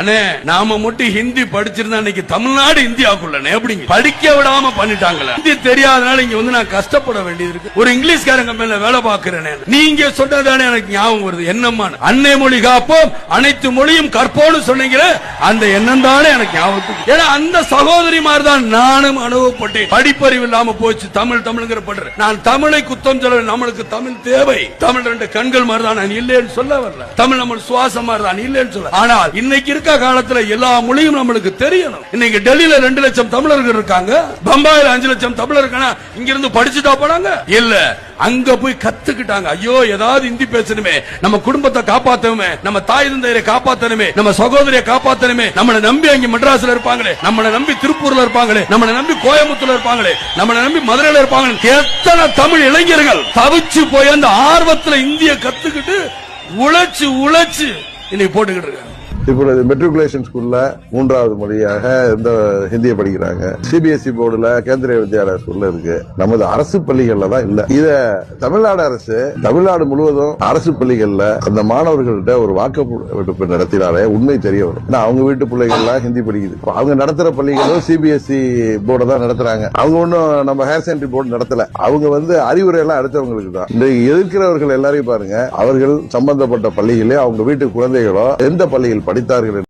அண்ணே. நாம மட்டும் ஹிந்தி படிச்சிருந்தா இன்னைக்கு தமிழ்நாடு இந்தியாவுக்குள்ள எப்படிங்க? படிக்க விடாம பண்ணிட்டாங்களே. ஹிந்தி தெரியாதனால இங்க வந்து நான் கஷ்டப்பட வேண்டியது இருக்கு. ஒரு இங்கிலீஷ்காரங்க மேல வேலை பார்க்கிறேன். நீங்க சொன்னதானே எனக்கு ஞாபகம் வருது. என்னம்மா அன்னை மொழி காப்போம் அனைத்து மொழியும் கற்போம்னு சொன்னீங்களே அந்த எண்ணம் தானே எனக்கு ஞாபகம் ஏன்னா அந்த சகோதரி மாதிரி தான் நானும் அனுபவப்பட்டேன். படிப்பறிவு இல்லாம போச்சு. தமிழ் தமிழ்ங்கிற பண்றேன் நான் தமிழை குத்தம் சொல்ல நம்மளுக்கு தமிழ் தேவை. தமிழ் ரெண்டு கண்கள் மாதிரி தான் நான் இல்லைன்னு சொல்ல வரல. தமிழ் நம்ம சுவாசம் மாதிரி தான் இல்லைன்னு சொல்ல. ஆனால் இன்னைக்கு இருக்க காலத்துல எல்லா மொழியும் நம்மளுக்கு தெரியணும். இன்னைக்கு டெல்லியில ரெண்டு லட்சம் தமிழர்கள் இருக்காங்க. பம்பாயில அஞ்சு லட்சம் தமிழர் இங்க இருந்து படிச்சுட்டா போனாங்க இல்ல. அங்க போய் கத்துக்கிட்டாங்க. ஐயோ ஏதாவது இந்தி பேசணுமே. நம்ம குடும்பத்தை காப்பாத்தணுமே. நம்ம தாய் தந்தையரை காப்பாத்தணுமே. நம்ம சகோதரியை காப்பாத்தணுமே. நம்மளை நம்பி அங்க மெட்ராஸ்ல இருப்பாங்களே. நம்மளை நம்பி திருப்பூர்ல இருப்பாங்களே. நம்மளை நம்பி கோயம்புத்தூர்ல இருப்பாங்களே. நம்மளை நம்பி மதுரையில இருப்பாங்களே. எத்தனை தமிழ் இளைஞர்கள் தவிச்சு போய் அந்த ஆர்வத்துல இந்திய கத்துக்கிட்டு உழைச்சு உழைச்சு இன்னைக்கு போட்டுக்கிட்டு இருக்காங்க. இப்பொழுது மெட்ரிகுலேஷன் ஸ்கூல்ல மூன்றாவது மொழியாக இந்த ஹிந்தியை படிக்கிறாங்க. சிபிஎஸ்இ போர்டுல கேந்திரிய வித்யாலயா ஸ்கூல்ல இருக்கு. நமது அரசு பள்ளிகள்ல தான் இல்ல. இத தமிழ்நாடு அரசு தமிழ்நாடு முழுவதும் அரசு பள்ளிகள்ல அந்த மாணவர்கள்ட்ட ஒரு வாக்கெடுப்பு நடத்தினாலே உண்மை தெரிய வரும். அவங்க வீட்டு பிள்ளைகள்லாம் ஹிந்தி படிக்குது. அவங்க நடத்துற பள்ளிகளும் சிபிஎஸ்இ போர்டை தான் நடத்துறாங்க. அவங்க ஒன்றும் நம்ம ஹையர் செகண்டரி போர்டு நடத்தல. அவங்க வந்து அறிவுரை எல்லாம் அடுத்தவங்களுக்கு தான். இந்த எதிர்க்கிறவர்கள் எல்லாரையும் பாருங்க. அவர்கள் சம்பந்தப்பட்ட பள்ளிகளே அவங்க வீட்டு குழந்தைகளோ எந்த பள்ளியில் படித்தார்கள்